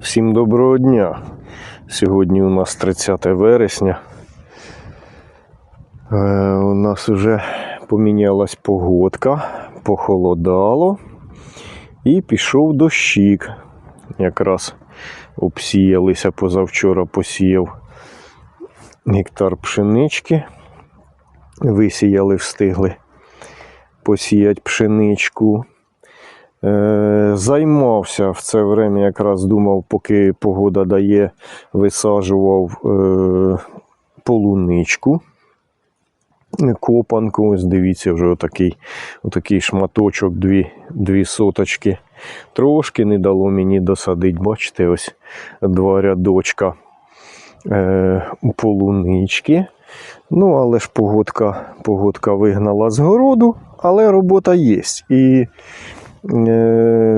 Всім доброго дня. Сьогодні у нас 30 вересня. Е, у нас вже помінялась погодка, похолодало і пішов дощик. Якраз обсіялися позавчора, посіяв гектар пшенички. Висіяли, встигли посіяти пшеничку. Е, Займався в це время, якраз думав, поки погода дає, висаджував е, полуничку. Копанку, ось дивіться, вже отакий, отакий шматочок, дві, дві соточки. Трошки не дало мені досадити, бачите, ось два рядочка е, полунички. Ну, але ж погодка, погодка вигнала з городу, але робота є. І е,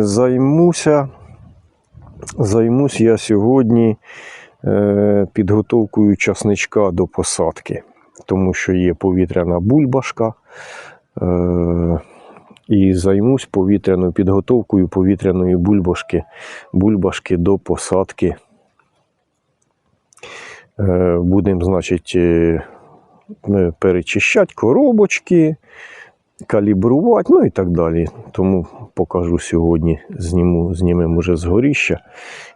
займуся, займусь я сьогодні е, підготовкою часничка до посадки, тому що є повітряна бульбашка. Е, і займусь повітряною підготовкою повітряної бульбашки, бульбашки до посадки. Е, Будемо, значить, е, е, перечищати коробочки, калібрувати, ну і так далі. Тому покажу сьогодні, зніму, знімемо вже з горіща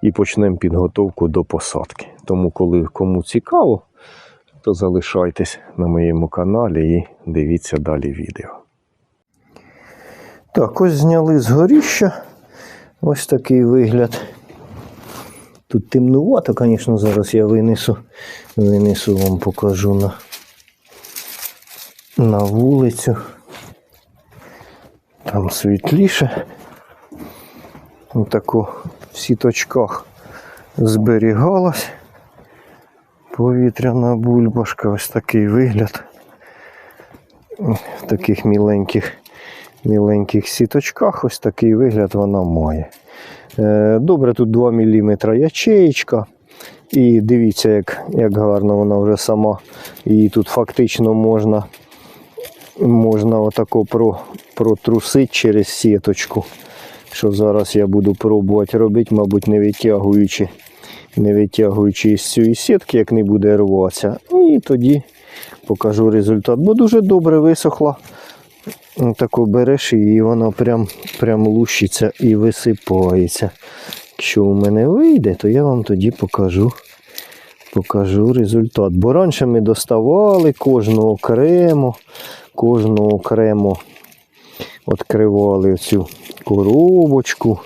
і почнемо підготовку до посадки. Тому, коли кому цікаво, то залишайтесь на моєму каналі і дивіться далі відео. Так, ось зняли з горіща. Ось такий вигляд. Тут темнувато, звісно, зараз я винесу, винесу вам покажу на, на вулицю. Там світліше. Отако в сіточках зберігалась повітряна бульбашка. Ось такий вигляд. В таких міленьких, міленьких сіточках ось такий вигляд вона має. Е, Добре, тут 2 мм ячеєчка. І дивіться, як, як гарно вона вже сама. Її тут фактично можна, можна отако про, протрусити через сіточку. Що зараз я буду пробувати робити, мабуть, не витягуючи, не витягуючи із цієї сітки, як не буде рватися. І тоді покажу результат. Бо дуже добре висохла. Таку береш і вона прям, прям лущиться і висипається. Якщо у мене вийде, то я вам тоді покажу, покажу результат. Бо раніше ми доставали кожну окремо, кожну окремо відкривали цю коробочку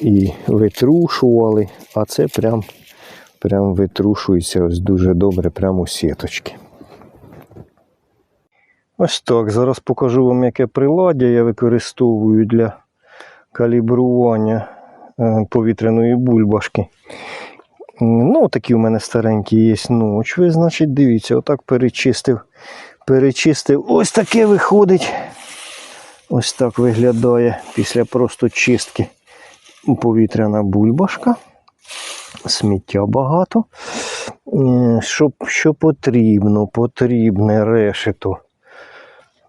і витрушували, а це прям, прям витрушується ось дуже добре, прямо у сіточки. Ось так. Зараз покажу вам, яке приладдя я використовую для калібрування е, повітряної бульбашки. Ну, такі у мене старенькі є ноч. Ви, значить, дивіться, отак перечистив. Перечистив. Ось таке виходить. Ось так виглядає після просто чистки повітряна бульбашка. Сміття багато. Е, Що, що потрібно? Потрібне решето.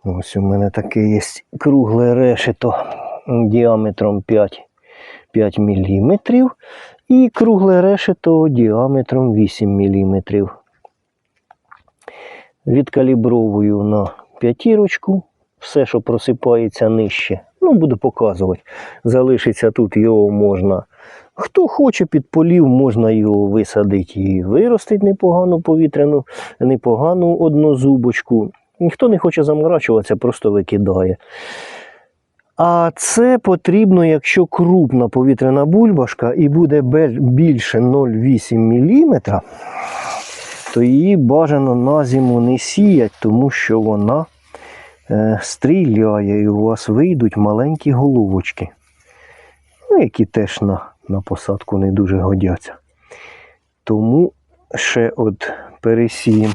Ось у мене таке є кругле решето діаметром 5, 5 мм. І кругле решето діаметром 8 мм. Відкалібровую на п'ятірочку. Все, що просипається нижче, ну, буду показувати. Залишиться тут, його можна. Хто хоче під полів, можна його висадити і виростити непогану повітряну, непогану однозубочку. Ніхто не хоче заморачуватися, просто викидає. А це потрібно, якщо крупна повітряна бульбашка і буде більше 0,8 мм, то її бажано на зиму не сіять, тому що вона е, стріляє і у вас вийдуть маленькі головочки, ну, які теж на, на посадку не дуже годяться. Тому ще от пересіємо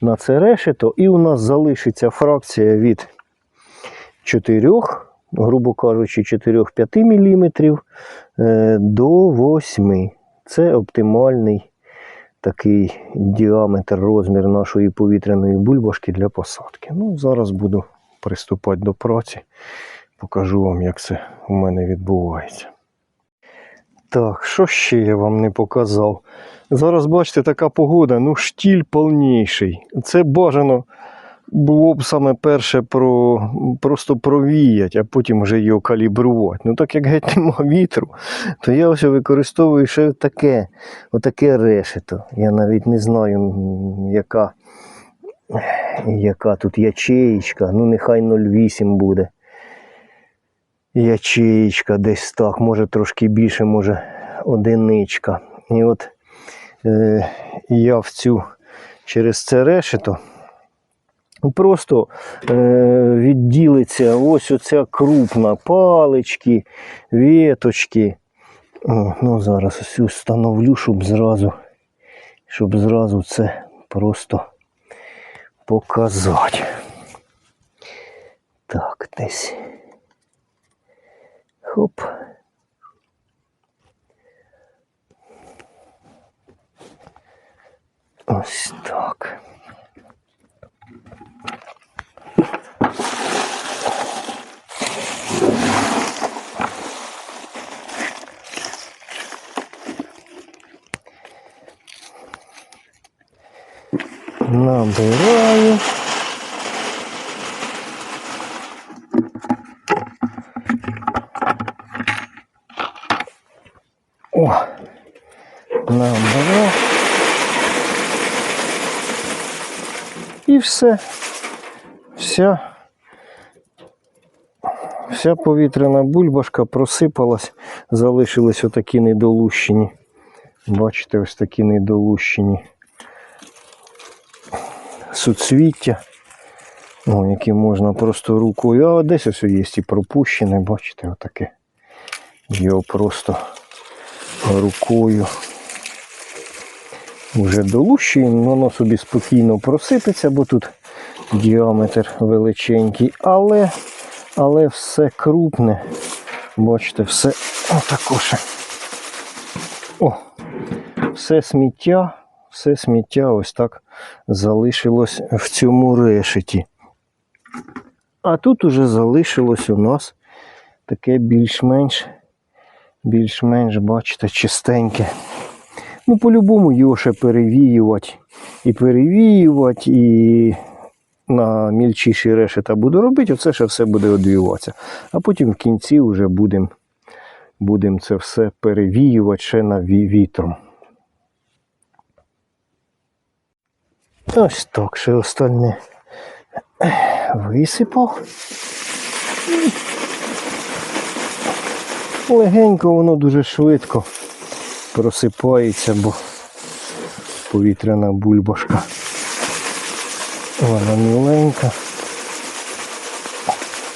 на це решето, і у нас залишиться фракція від 4, грубо кажучи, 4-5 мм е, до 8. Це оптимальний такий діаметр, розмір нашої повітряної бульбашки для посадки. Ну, зараз буду приступати до праці. Покажу вам, як це у мене відбувається. Так, що ще я вам не показав? Зараз бачите, така погода, ну штіль повніший. Це бажано було б саме перше про, просто провіять, а потім вже його калібрувати. Ну так як геть нема вітру, то я ось використовую ще таке, отаке решето. Я навіть не знаю, яка, яка тут ячеїчка, ну нехай 0,8 буде. Ячеїчка десь так, може трошки більше, може одиничка. І от е, я в цю через це решето просто е, відділиться ось оця крупна палички, віточки. О, ну зараз ось встановлю, щоб зразу, щоб зразу це просто показати. Так, десь. Хоп. Ось так. Набираю. О, набрав. І все. Вся, вся повітряна бульбашка просипалась, залишились отакі недолущені. Бачите, ось такі недолущені суцвіття, ну, які можна просто рукою. А десь ось є і пропущене, бачите, отаке. Його просто рукою вже долущуємо, воно собі спокійно просипеться, бо тут діаметр величенький, але, але все крупне. Бачите, все отакоше. О, все сміття, все сміття ось так залишилось в цьому решеті. А тут уже залишилось у нас таке більш-менш, більш-менш, бачите, чистеньке. Ну, по-любому його ще перевіювати. І перевіювати, і на мільчіші решета буду робити, оце ще все буде одвіватися. А потім в кінці вже будемо будем це все перевіювати ще на вітром. Ось так, ще остальне висипав. Легенько воно дуже швидко просипається, бо повітряна бульбашка. Вона міленька.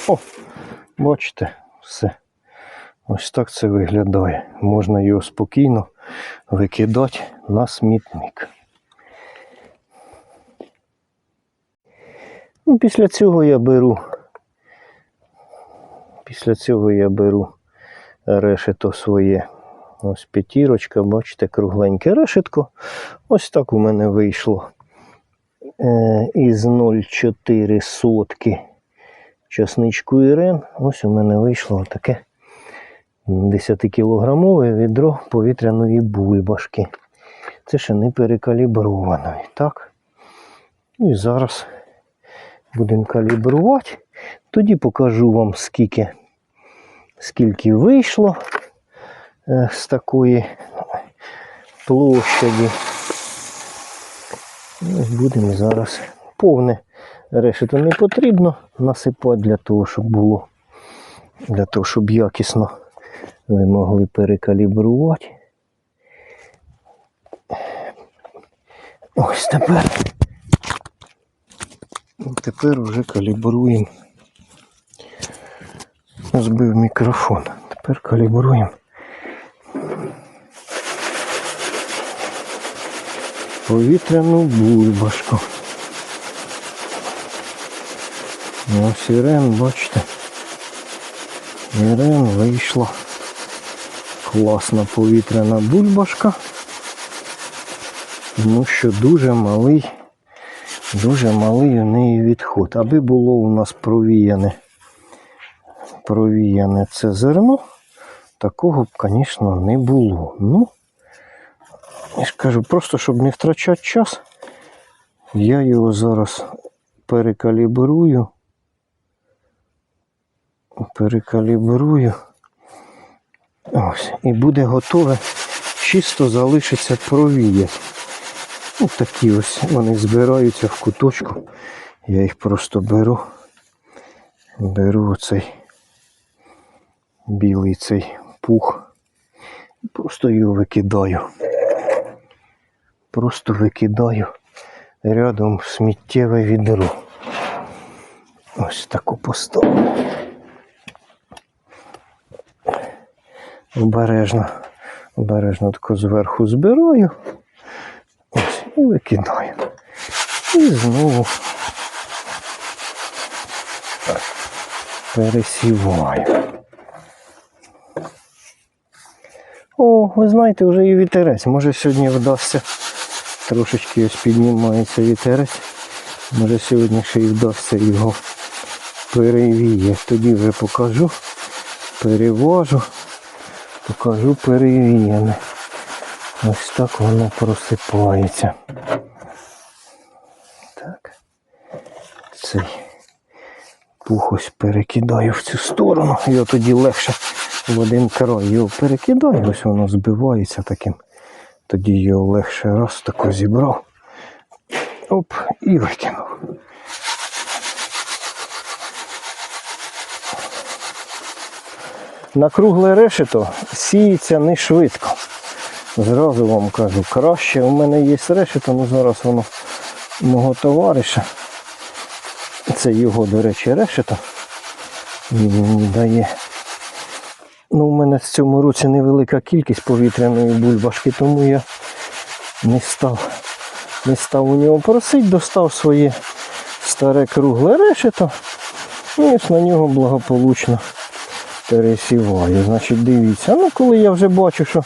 О, бачите, все. Ось так це виглядає. Можна його спокійно викидати на смітник. Ну, після цього я беру. Після цього я беру решето своє. Ось п'ятірочка, бачите, кругленьке решетко. Ось так у мене вийшло е, із 0,4 сотки часничку Ірен. Ось у мене вийшло таке 10-кілограмове відро повітряної бульбашки. Це ще не перекаліброваної. Так? Ну І зараз будемо калібрувати. Тоді покажу вам, скільки, скільки вийшло е, з такої площаді. Ну, будемо зараз повне решето не потрібно насипати для того, щоб було, для того, щоб якісно ви могли перекалібрувати. Ось тепер. Тепер вже калібруємо. Збив мікрофон. Тепер калібруємо. Повітряну бульбашку. Ось Ірен, бачите. Ірен вийшла. Класна повітряна бульбашка. Тому що дуже малий, дуже малий у неї відход. Аби було у нас провіяне, провіяне це зерно, такого б, звісно, не було. Ну, я ж кажу, просто щоб не втрачати час, я його зараз перекалібрую. Перекалібрую. Ось. І буде готове. Чисто залишиться провіяти. Ось такі ось вони збираються в куточку. Я їх просто беру. Беру оцей білий цей пух. Просто його викидаю. Просто викидаю рядом сміттєве відро. Ось таку поставлю. Обережно, обережно тако зверху збираю. І викидаю. І знову пересіваю. О, ви знаєте, вже і вітерець. Може сьогодні вдасться. Трошечки ось піднімається вітерець. Може сьогодні ще й вдасться його перевіє. Тоді вже покажу, перевожу, покажу перевіяне. Ось так воно просипається. Так. Цей пух перекидаю в цю сторону. Його тоді легше в один край його перекидаю, ось воно збивається таким. Тоді його легше раз тако зібрав. Оп, і викинув. На кругле решето сіється не швидко. Зразу вам кажу, краще у мене є решето, ну зараз воно мого товариша. Це його, до речі, решето. Дає. Ну, у мене в цьому році невелика кількість повітряної бульбашки, тому я не став, не став у нього просити, достав своє старе кругле решето. І ось на нього благополучно пересіваю. Значить, дивіться. Ну, коли я вже бачу, що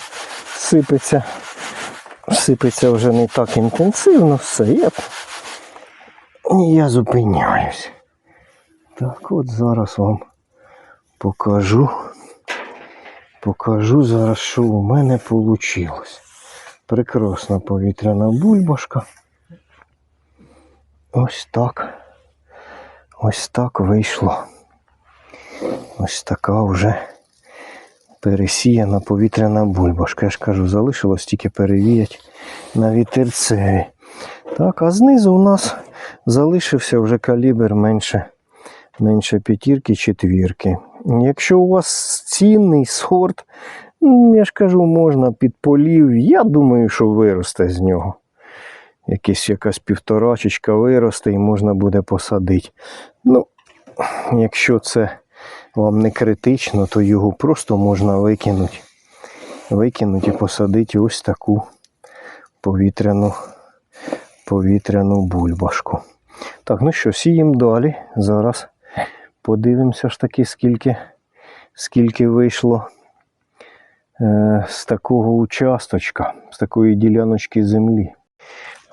сипеться, сипеться вже не так інтенсивно, все, я, я зупиняюсь. Так, от зараз вам покажу. Покажу зараз, що у мене вийшло. Прекрасна повітряна бульбашка. Ось так. Ось так вийшло. Ось така вже пересіяна повітряна бульбашка. Я ж кажу, залишилось тільки перевіяти на вітерцеві. Так, а знизу у нас залишився вже калібр менше, менше п'ятірки, четвірки. Якщо у вас цінний сорт, ну, я ж кажу, можна під полів. Я думаю, що виросте з нього. Якась якась півторачечка виросте і можна буде посадити. Ну, якщо це вам не критично, то його просто можна викинути. Викинути і посадити ось таку повітряну, повітряну бульбашку. Так, ну що, сіємо далі. Зараз подивимося ж таки, скільки, скільки вийшло е, з такого участочка, з такої діляночки землі.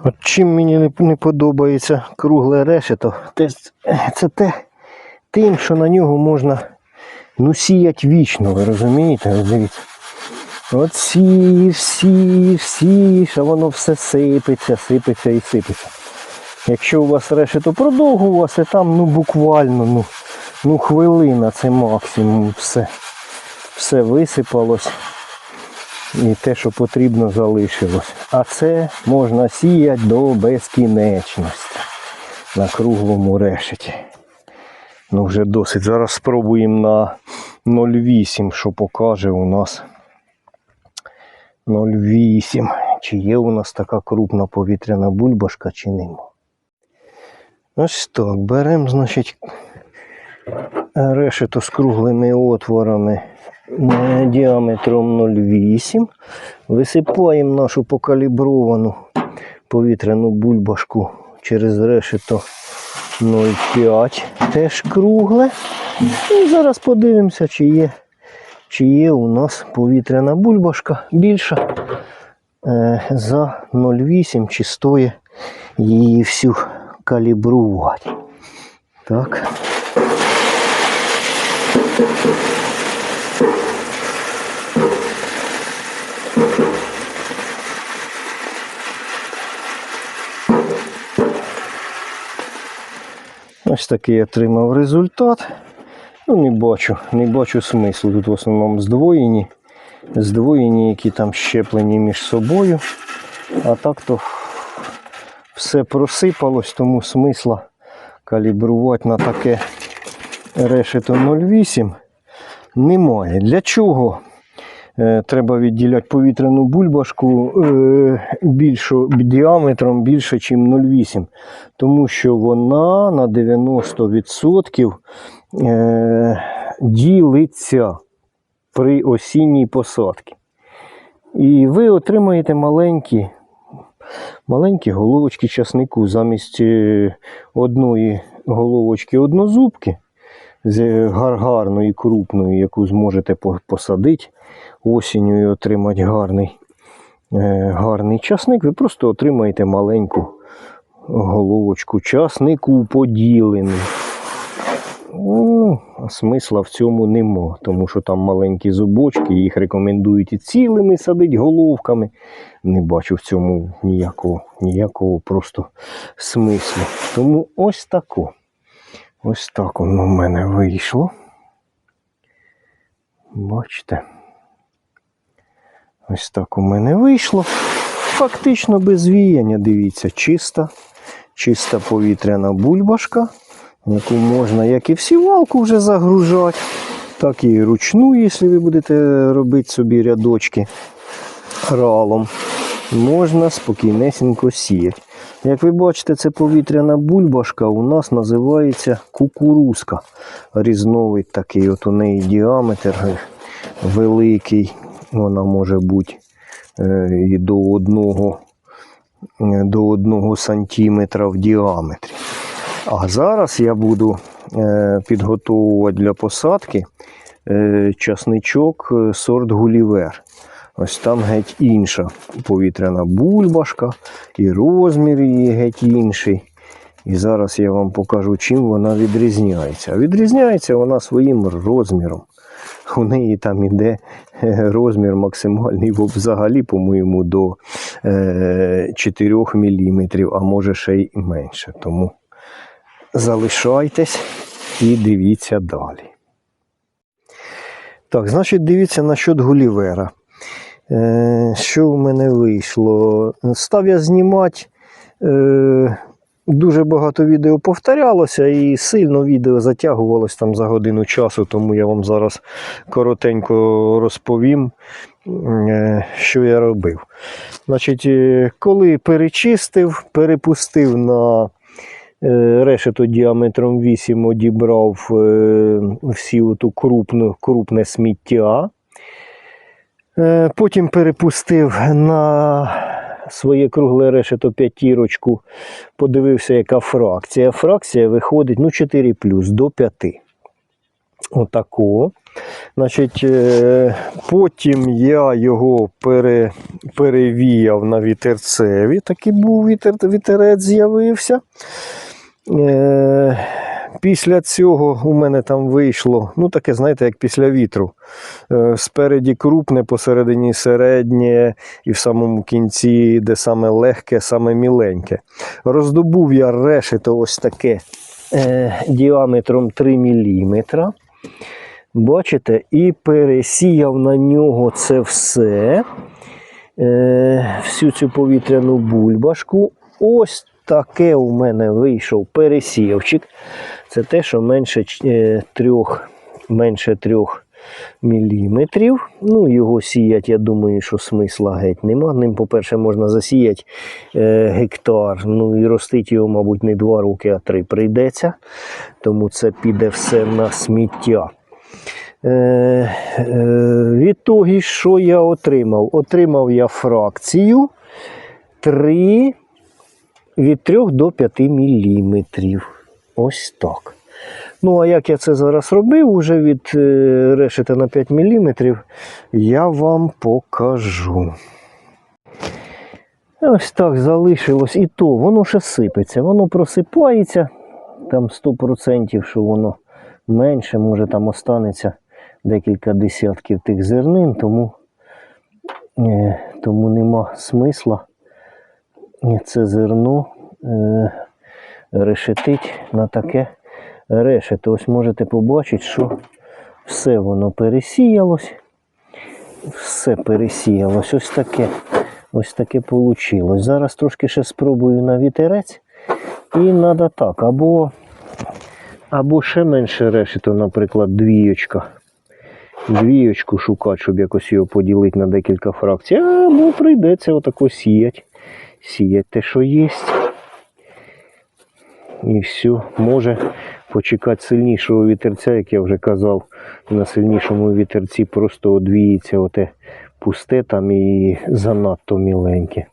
От чим мені не, подобається кругле решето, це те, тим, що на нього можна ну, сіяти вічно, ви розумієте? Дивіться. Сієш, сієш, сієш, а воно все сипеться, сипеться і сипеться. Якщо у вас решето продовгувалося, там ну буквально ну, ну хвилина це максимум все. Все висипалось і те, що потрібно, залишилось. А це можна сіяти до безкінечності на круглому решеті. Ну вже досить. Зараз спробуємо на 0,8, що покаже у нас 0,8. Чи є у нас така крупна повітряна бульбашка, чи нема. Ось так, беремо, значить, решето з круглими отворами діаметром 0,8. Висипаємо нашу покалібровану повітряну бульбашку через решето 0,5, теж кругле. І зараз подивимося, чи є, чи є у нас повітряна бульбашка більша е, за 0,8 чи стоє її всю калібрувати. Так. Ось такий отримав результат. Ну, не бачу, не бачу смислу. Тут в основному здвоєні, здвоєні, які там щеплені між собою. А так то все просипалось, тому смисла калібрувати на таке решето 0,8 немає. Для чого? Е, Треба відділяти повітряну бульбашку е, більшу, діаметром більше, ніж 0,8. Тому що вона на 90% е, ділиться при осінній посадці. І ви отримаєте маленькі, маленькі головочки часнику замість одної головочки однозубки з гар- гарної, крупної, яку зможете посадити осінню і отримати гарний, е, гарний часник, ви просто отримаєте маленьку головочку часнику поділену. Ну, а смисла в цьому нема, тому що там маленькі зубочки, їх рекомендують і цілими садити головками. Не бачу в цьому ніякого, ніякого просто смислу. Тому ось тако. Ось так воно в мене вийшло. Бачите? Ось так у мене вийшло. Фактично без віяння, дивіться, чиста, чиста повітряна бульбашка, яку можна як і в сівалку вже загружати, так і ручну, якщо ви будете робити собі рядочки ралом. Можна спокійнесенько сіяти. Як ви бачите, це повітряна бульбашка у нас називається кукурузка. Різновид такий, от у неї діаметр великий. Вона може бути е, і до одного, е, до одного сантиметра в діаметрі. А зараз я буду е, підготовувати для посадки часничок сорт Гулівер. Ось там геть інша повітряна бульбашка, і розмір її геть інший. І зараз я вам покажу, чим вона відрізняється. Відрізняється вона своїм розміром. У неї там іде е, розмір максимальний в- взагалі, по-моєму, до е, 4 мм, а може ще й менше. Тому залишайтесь і дивіться далі. Так, значить, дивіться насчет Гулівера. Е, що в мене вийшло? Став я знімати. Дуже багато відео повторялося і сильно відео затягувалось там за годину часу, тому я вам зараз коротенько розповім, е, що я робив. Значить, е, коли перечистив, перепустив на е, решето діаметром 8, одібрав всі оту крупну, крупне сміття. Потім перепустив на своє кругле решето п'ятірочку, подивився, яка фракція. Фракція виходить ну, 4 до 5. Отако. Значить, е, потім я його пере, перевіяв на вітерцеві. Такий був вітер, вітерець з'явився. Е, Після цього у мене там вийшло, ну таке, знаєте, як після вітру. Е, Спереді крупне, посередині середнє, і в самому кінці, де саме легке, саме міленьке. Роздобув я решето ось таке е, діаметром 3 мм. Бачите, і пересіяв на нього це все, е, всю цю повітряну бульбашку. Ось таке у мене вийшов пересіявчик. Це те, що менше е, трьох, менше трьох міліметрів. Ну, його сіять, я думаю, що смисла геть нема. Ним, по-перше, можна засіяти е, гектар. Ну і ростити його, мабуть, не два роки, а три прийдеться. Тому це піде все на сміття. Е, е, відтоді, що я отримав? Отримав я фракцію 3 від 3 до 5 міліметрів. Ось так. Ну, а як я це зараз робив, уже від е, решета на 5 мм, я вам покажу. Ось так залишилось. І то, воно ще сипеться, воно просипається. Там 100%, що воно менше, може там останеться декілька десятків тих зернин, тому, е, тому нема смисла це зерно е, решетить на таке решето. Ось можете побачити, що все воно пересіялось. Все пересіялось. Ось таке. Ось таке вийшло. Зараз трошки ще спробую на вітерець. І треба так. Або, або ще менше решето, наприклад, двієчка. Двієчку шукати, щоб якось його поділити на декілька фракцій. Або прийдеться отако сіяти. Сіяти те, що є. І все, може почекати сильнішого вітерця, як я вже казав, на сильнішому вітерці просто одвіється оте пусте там і занадто міленьке.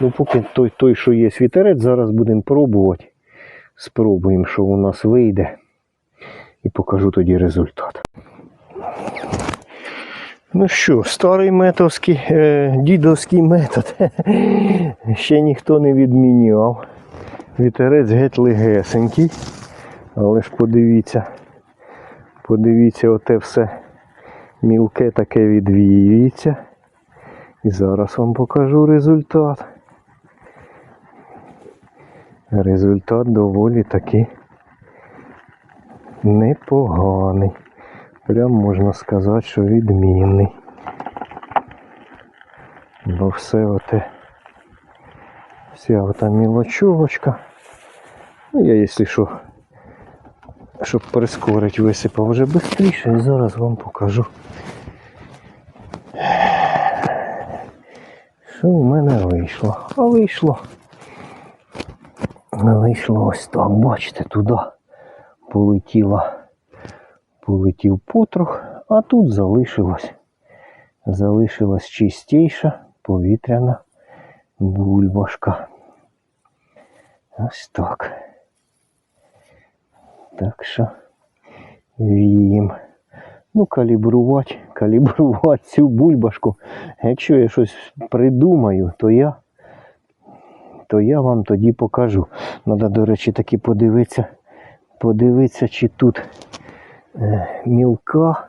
Ну, поки той, той що є вітерець, зараз будемо пробувати. Спробуємо, що у нас вийде. І покажу тоді результат. Ну що, старий метовський, е, дідовський метод. Ще ніхто не відміняв. Вітерець геть легесенький. Але ж подивіться, подивіться, оте все мілке таке відвіюється. І зараз вам покажу результат. Результат доволі таки непоганий. Прям можна сказати, що відмінний. Бо все оте, вся ота мілочовочка. Ну, я, якщо що, щоб прискорити, висипав вже швидше і зараз вам покажу. Що в мене вийшло? А вийшло. Вийшло ось так, бачите, туди полетіла, полетів потрох, а тут залишилось, залишилась чистіша повітряна бульбашка. Ось так. Так що віємо. Ну, калібрувати, калібрувати цю бульбашку. Якщо я щось придумаю, то я, то я вам тоді покажу. Треба, до речі, таки подивитися, подивитися, чи тут мілка,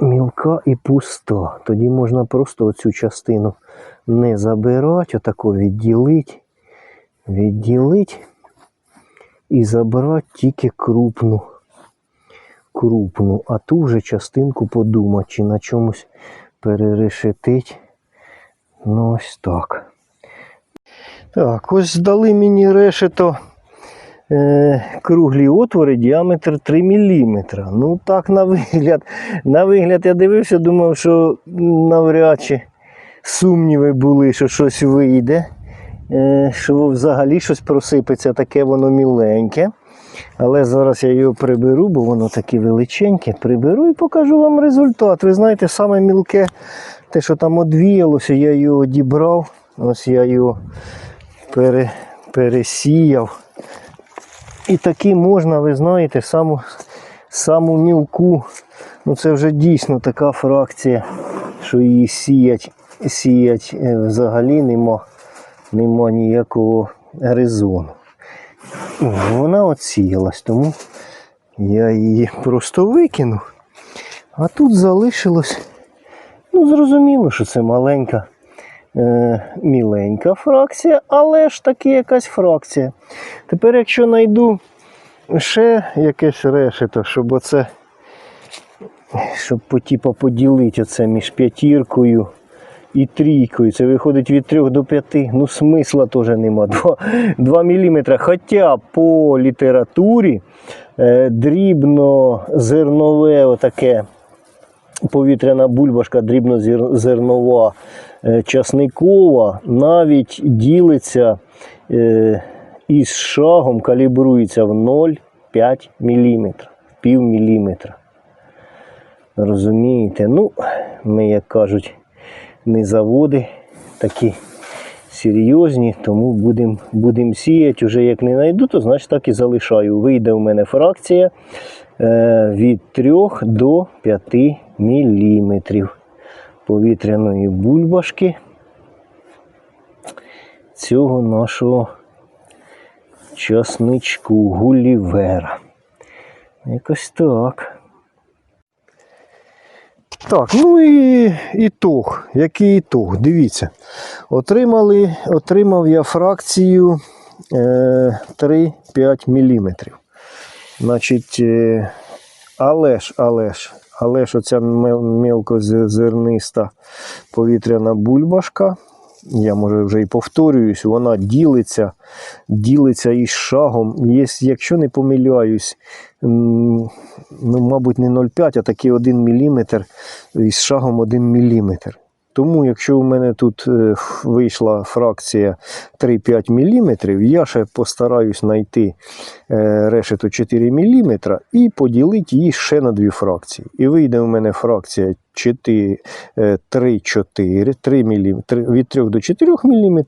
мілка і пуста. Тоді можна просто оцю частину не забирати, отако відділити, відділити і забрати тільки крупну крупну, а ту вже частинку подумати, чи на чомусь перерешетить. Ну ось так. Так, ось здали мені решето е, круглі отвори, діаметр 3 мм. Ну так на вигляд. На вигляд я дивився, думав, що навряд чи сумніви були, що щось вийде. Е, що взагалі щось просипеться, таке воно міленьке. Але зараз я його приберу, бо воно таке величеньке. Приберу і покажу вам результат. Ви знаєте, саме мілке, те, що там одвіялося, я його одібрав. Ось я його пере, пересіяв. І таки можна, ви знаєте, саму, саму мілку. Ну це вже дійсно така фракція, що її сіять, сіять е, взагалі нема, нема ніякого резону. Вона отсіялась, тому я її просто викинув. А тут залишилось. Ну, зрозуміло, що це маленька, е, міленька фракція, але ж таки якась фракція. Тепер, якщо знайду ще якесь решето, щоб оце, щоб типа поділити оце між п'ятіркою і трійкою. Це виходить від 3 до 5. Ну, смисла теж нема. 2, 2 мм. Хоча по літературі е, дрібно-зернове отаке повітряна бульбашка, дрібнозернова часникова навіть ділиться е, із шагом, калібрується в 0,5 мм, пів міліметра. Розумієте? Ну, ми, як кажуть, не заводи такі серйозні, тому будемо будем сіяти. Уже як не знайду, то значить так і залишаю. Вийде у мене фракція е, від 3 до 5 мм повітряної бульбашки цього нашого часничку Гулівера. Якось так. Так, ну і ітог. Який ітог? Дивіться. Отримали, отримав я фракцію е, 3-5 мм. Значить, е, але ж, але ж, але ж оця мел- мелкозерниста повітряна бульбашка, я може вже і повторююсь, вона ділиться, ділиться із шагом. Є, якщо не помиляюсь, ну, мабуть, не 0,5, а такий 1 мм із шагом 1 мм. Тому, якщо у мене тут е, вийшла фракція 3-5 мм, я ще постараюсь знайти решету 4 мм і поділити її ще на дві фракції. І вийде у мене фракція 4, е, 3-4, 3 мм, від 3 до 4 мм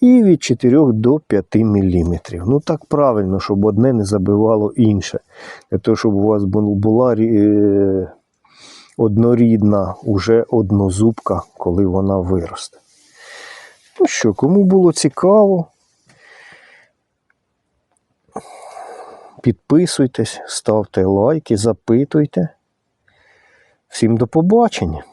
і від 4 до 5 мм. Ну так правильно, щоб одне не забивало інше. Для того, щоб у вас була е, однорідна уже однозубка, коли вона виросте. Ну що, кому було цікаво, підписуйтесь, ставте лайки, запитуйте. Всім до побачення!